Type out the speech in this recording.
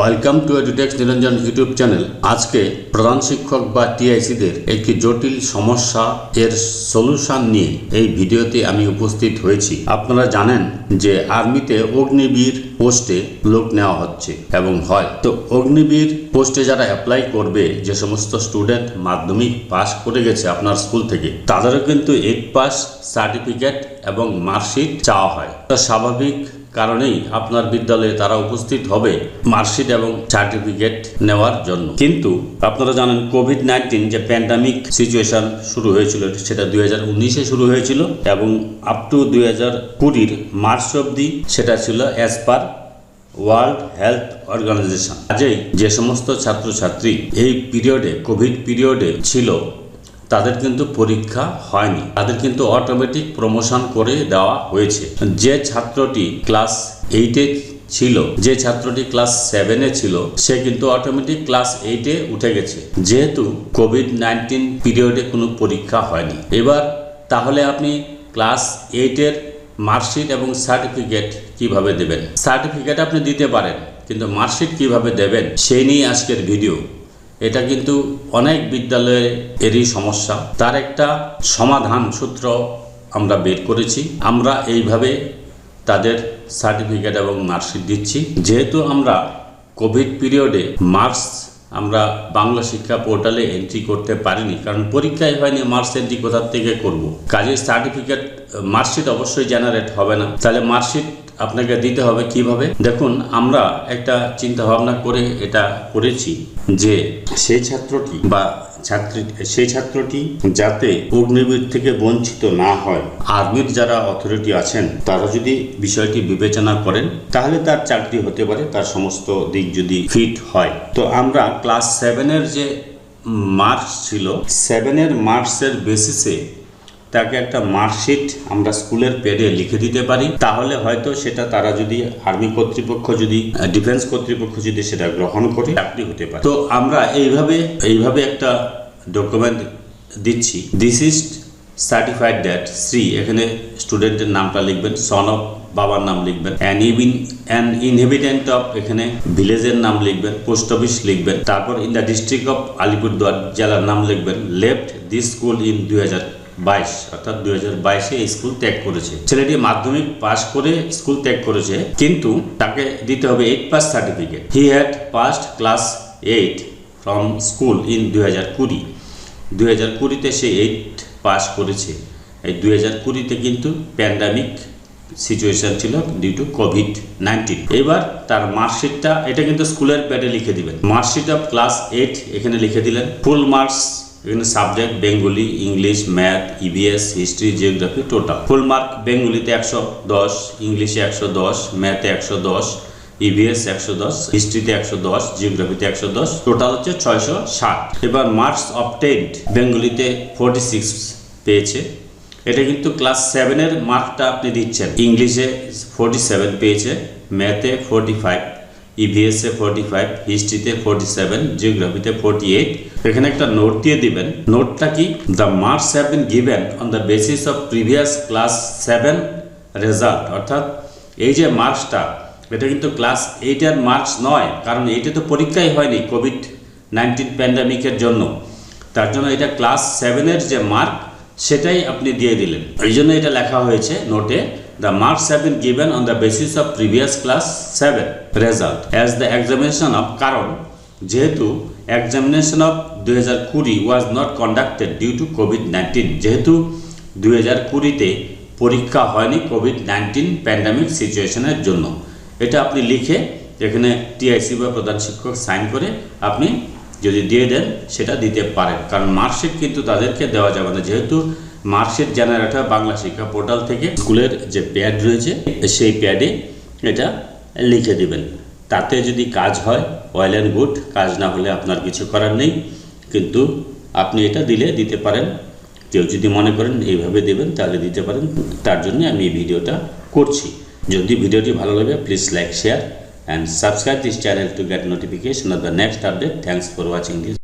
Welcome to Edutex Niranjan YouTube channel. আজকে প্রধান শিক্ষক বা টিআইসিদের একটি জটিল সমস্যা এর সলিউশন নিয়ে এই ভিডিওতে আমি উপস্থিত হয়েছি। আপনারা জানেন যে আর্মিতে অগ্নিবীর পোস্টে লোক নেওয়া হচ্ছে এবং হয়। তো অগ্নিবীর পোস্টে যারা অ্যাপ্লাই করবে, যে সমস্ত স্টুডেন্ট মাধ্যমিক পাস করে গেছে আপনার স্কুল থেকে, তাদেরও কিন্তু এইট পাস সার্টিফিকেট এবং মার্কশিট চাওয়া হয়। তো স্বাভাবিক কারণেই আপনার বিদ্যালয়ে তারা উপস্থিত হবে মার্কশিট এবং সার্টিফিকেট নেওয়ার জন্য। কিন্তু আপনারা জানেন, কোভিড নাইন্টিন যে প্যান্ডামিক সিচুয়েশন শুরু হয়েছিল, সেটা দুই হাজার উনিশে শুরু হয়েছিল এবং আপ টু দুই হাজার কুড়ির মার্চ অবধি সেটা ছিল as per World Health Organization কাজেই যে সমস্ত ছাত্রছাত্রী এই পিরিয়ডে কোভিড পিরিয়ডে ছিল তাদের কিন্তু পরীক্ষা হয়নি। তাদের কিন্তু অটোমেটিক প্রমোশন করে দেওয়া হয়েছে। যে ছাত্রটি ক্লাস এইটে ছিল, যে ছাত্রটি ক্লাস সেভেনে ছিল, সে কিন্তু অটোমেটিক ক্লাস এইটে উঠে গেছে। যেহেতু কোভিড নাইন্টিন পিরিয়ডে কোনো পরীক্ষা হয়নি। এবার তাহলে আপনি ক্লাস এইটের মার্কশিট এবং সার্টিফিকেট কীভাবে দেবেন? সার্টিফিকেট আপনি দিতে পারেন, কিন্তু মার্কশিট কীভাবে দেবেন, সেই নিয়ে আজকের ভিডিও এটা কিন্তু অনেক বিদ্যালয়ে এরই সমস্যা। তার একটা সমাধান সূত্র আমরা বের করেছি। আমরা এইভাবে তাদের সার্টিফিকেট এবং মার্কশিট দিচ্ছি। যেহেতু আমরা কোভিড পিরিয়ডে মার্কস আমরা বাংলা শিক্ষা পোর্টালে এন্ট্রি করতে পারিনি, কারণ পরীক্ষায় হয়নি মার্কস এন্ট্রি কোথা থেকে করব। কাজে সার্টিফিকেট, মার্কশিট অবশ্যই জেনারেট হবে না। তাহলে মার্কশিট আপনাকে দিতে হবে কীভাবে? দেখুন, আমরা একটা চিন্তা ভাবনা করে এটা করেছি যে সেই ছাত্রটি বা ছাত্রী, সেই ছাত্রটি যাতে অগ্নিবীর থেকে বঞ্চিত না হয়। আর্মির যারা অথরিটি আছেন, তারা যদি বিষয়টি বিবেচনা করেন, তাহলে তার চাকরি হতে পারে, তার সমস্ত দিক যদি ফিট হয়। তো আমরা ক্লাস সেভেনের যে মার্কস ছিল, সেভেনের মার্কসের বেসিসে তাকে একটা মার্কশিট আমরা স্কুলের পেডে লিখে দিতে পারি। তাহলে হয়তো সেটা তারা যদি আর্মি কর্তৃপক্ষ যদি ডিফেন্স কর্তৃপক্ষ যদি সেটা গ্রহণ করে, চাকরি হতে পারে। তো আমরা এইভাবে এইভাবে একটা ডকুমেন্ট দিচ্ছি। This is certified that Shri এখানে স্টুডেন্টের নামটা লিখবেন সন অফ বাবার নাম লিখবেন an even an inhabitant of এখানে ভিলেজের নাম লিখবেন পোস্ট অফিস লিখবেন, তারপর in the district of Alipurduar জেলার নাম লিখবেন লেফট দিস স্কুল ইন দুই হাজার বাইশ, অর্থাৎ দুই হাজার বাইশে স্কুল ত্যাগ করেছে। ছেলেটি মাধ্যমিক পাশ করে স্কুল ত্যাগ করেছে, কিন্তু তাকে দিতে হবে eight pass certificate he had passed class eight from school in দুই হাজার কুড়ি। দুই হাজার কুড়িতে সে এইট পাস করেছে। এই দুই হাজার কুড়িতে কিন্তু প্যান্ডামিক সিচুয়েশন ছিল ডিউ টু কোভিড নাইন্টিন এবার তার মার্কশিটটা এটা কিন্তু স্কুলের প্যাডে লিখে দিবেন। মার্কশিট অফ ক্লাস এইট এখানে লিখে দিলেন। ফুল মার্কস এখানে subject, Bengali, English, math EVS history, geography, total. Full mark বেঙ্গলিতে একশো দশ, ইংলিশে একশো দশ, ম্যাথে একশো দশ ইভিএস একশো দশ, হিস্ট্রিতে একশো দশ, জিওগ্রাফিতে একশো দশ, টোটাল হচ্ছে ছয়শো ষাট। এবার মার্কস অবটেন্ড বেঙ্গলিতে ফোর্টি সিক্স পেয়েছে। এটা কিন্তু ক্লাস সেভেনের মার্কটা আপনি দিচ্ছেন। ইংলিশে ফোর্টি সেভেন পেয়েছে, ম্যাথে ফোর্টি ফাইভ ইভিএসে ফোর্টি ফাইভ হিস্ট্রিতে ফোর্টি সেভেন জিওগ্রাফিতে ফোর্টি এইট এখানে একটা নোট দিয়ে দিবেন। নোটটা কি? The marks have been given on the basis of previous class seven result অর্থাৎ এই যে মার্কসটা এটা কিন্তু ক্লাস এইটের মার্কস নয়, কারণ এইটা তো পরীক্ষাই হয়নি কোভিড নাইন্টিন প্যান্ডামিকের জন্য। তার জন্য এটা ক্লাস সেভেনের যে মার্ক সেটাই আপনি দিয়ে দিলেন। এই জন্য এটা লেখা হয়েছে নোটে the marks have been given on the basis of previous class seven result as the examination of কারণ যেহেতু এক্সামিনেশন অফ দুই হাজার কুড়ি was not conducted due to Covid nineteen যেহেতু হাজার কুড়িতে পরীক্ষা হয়নি কোভিড নাইন্টিন প্যান্ডামিক সিচুয়েশনের জন্য। এটা আপনি লিখে এখানে টিআইসি বা প্রধান শিক্ষক সাইন করে আপনি যদি দিয়ে দেন, সেটা দিতে পারেন। কারণ মার্কশিট কিন্তু তাদেরকে দেওয়া যাবে না। যেহেতু মার্কশিট জেনারেট হয় বাংলা শিক্ষা পোর্টাল থেকে স্কুলের যে প্যাড রয়েছে, সেই প্যাডে এটা লিখে দিবেন। তাতে যদি কাজ হয় ওয়েল অ্যান্ড গুড কাজ না হলে আপনার কিছু করার নেই। কিন্তু আপনি এটা দিলে দিতে পারেন। কেউ যদি মনে করেন এইভাবে দেবেন, তাহলে দিতে পারেন। তার জন্য আমি এই ভিডিওটা করছি। যদি ভিডিওটি ভালো লাগে please like share and subscribe this channel to get notification of the next update thanks for watching this